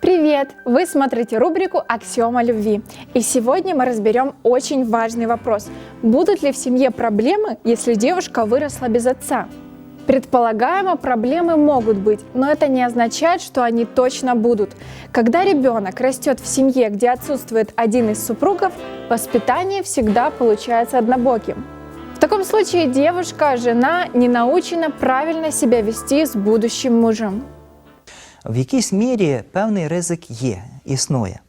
Привет! Вы смотрите рубрику «Аксиома любви». И сегодня мы разберем очень важный вопрос. Будут ли в семье проблемы, если девушка выросла без отца? Предполагаемо, проблемы могут быть, но это не означает, что они точно будут. Когда ребенок растет в семье, где отсутствует один из супругов, воспитание всегда получается однобоким. В таком случае девушка, жена не научена правильно себя вести с будущим мужем. В якійсь мірі певний ризик є, існує.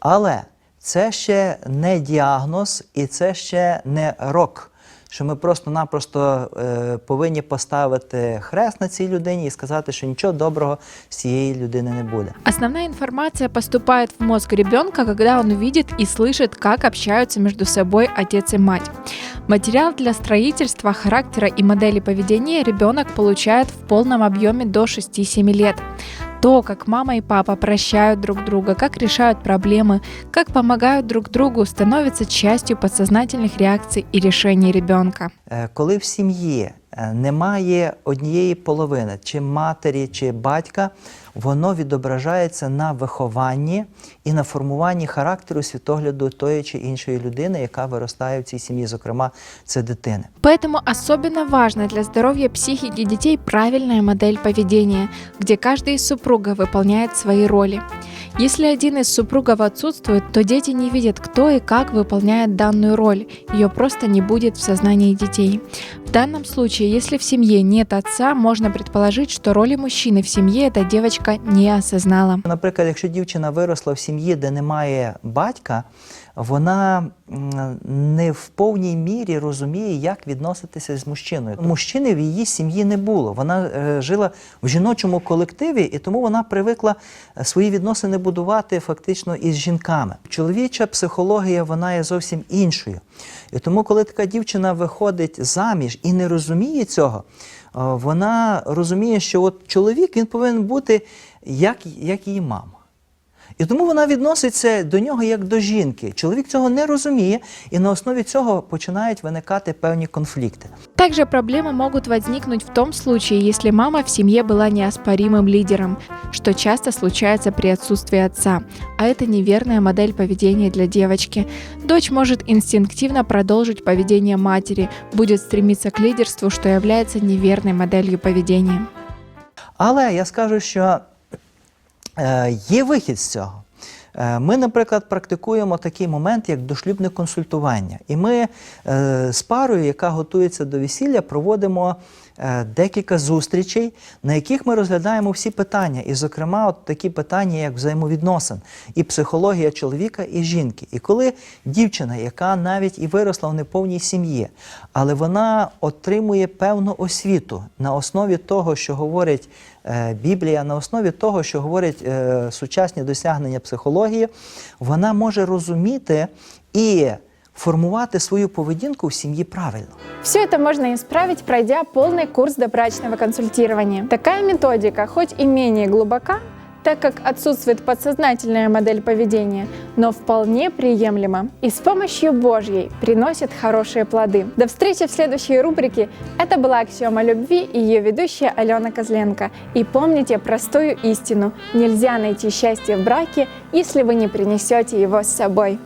Але це ще не діагноз і це ще не рок, що ми просто-напросто е, повинні поставити хрест на цій людині і сказати, що нічого доброго з цієї людини не буде. Основная информация поступает в мозг ребенка, когда он видит и слышит, как общаются между собой отец и мать. Материал для строительства характера и модели поведения ребенок получает в полном объеме до 6-7 лет. То, как мама и папа прощают друг друга, как решают проблемы, как помогают друг другу, становится частью подсознательных реакций и решений ребенка. Коли в сім'ї е, немає однієї половини, чи матері, чи батька, воно відображається на вихованні і на формуванні характеру світогляду тої чи іншої людини, яка виростає в цій сім'ї, зокрема, це дитини. Поэтому особенно важно для здоровья психики детей правильная модель поведения, где каждый из супругов выполняет свои роли. Если один из супругов отсутствует, то дети не видят, кто и как выполняет данную роль, ее просто не будет в сознании детей. В данном случае, если в семье нет отца, можно предположить, что роли мужчины в семье эта девочка не осознала. Наприклад, якщо дівчина виросла в сім'ї, де немає батька, вона м, не в повній мірі розуміє, як відноситися з мужчиною. Мужчини в її сім'ї не було. Вона е, жила в жіночому колективі, і тому вона привикла е, свої відносини будувати фактично із жінками. Чоловіча психологія вона є зовсім іншою. І тому, коли така дівчина виходить заміж і не розуміє цього, е, вона розуміє, що от чоловік він повинен бути як, як її мама. І тому вона відноситься до нього як до жінки. Чоловік цього не розуміє, і на основі цього починають виникати певні конфлікти. Также проблемы могут возникнуть в том случае, если мама в семье была неоспоримым лидером, что часто случается при отсутствии отца, а это неверная модель поведения для девочки. Дочь может инстинктивно продолжить поведение матери, будет стремиться к лидерству, что является неверной моделью поведения. Але я скажу, що е, є вихід з цього. Е, Ми, наприклад, практикуємо такий момент, як дошлюбне консультування. І ми е, з парою, яка готується до весілля, проводимо е, декілька зустрічей, на яких ми розглядаємо всі питання. І, зокрема, от такі питання, як взаємовідносин, і психологія чоловіка і жінки. І коли дівчина, яка навіть і виросла в неповній сім'ї, але вона отримує певну освіту на основі того, що говорить е, Біблія, на основі того, що говорять е, сучасні досягнення психології, вона може розуміти і формувати свою поведінку в сім'ї правильно. Все это можно исправить, пройдя полный курс добрачного консультирования. Такая методика хоть и менее глубока, так как отсутствует подсознательная модель поведения, но вполне приемлема и с помощью Божьей приносит хорошие плоды. До встречи в следующей рубрике. Это была «Аксиома любви» и ее ведущая Алена Козленко. И помните простую истину – нельзя найти счастье в браке, если вы не принесете его с собой.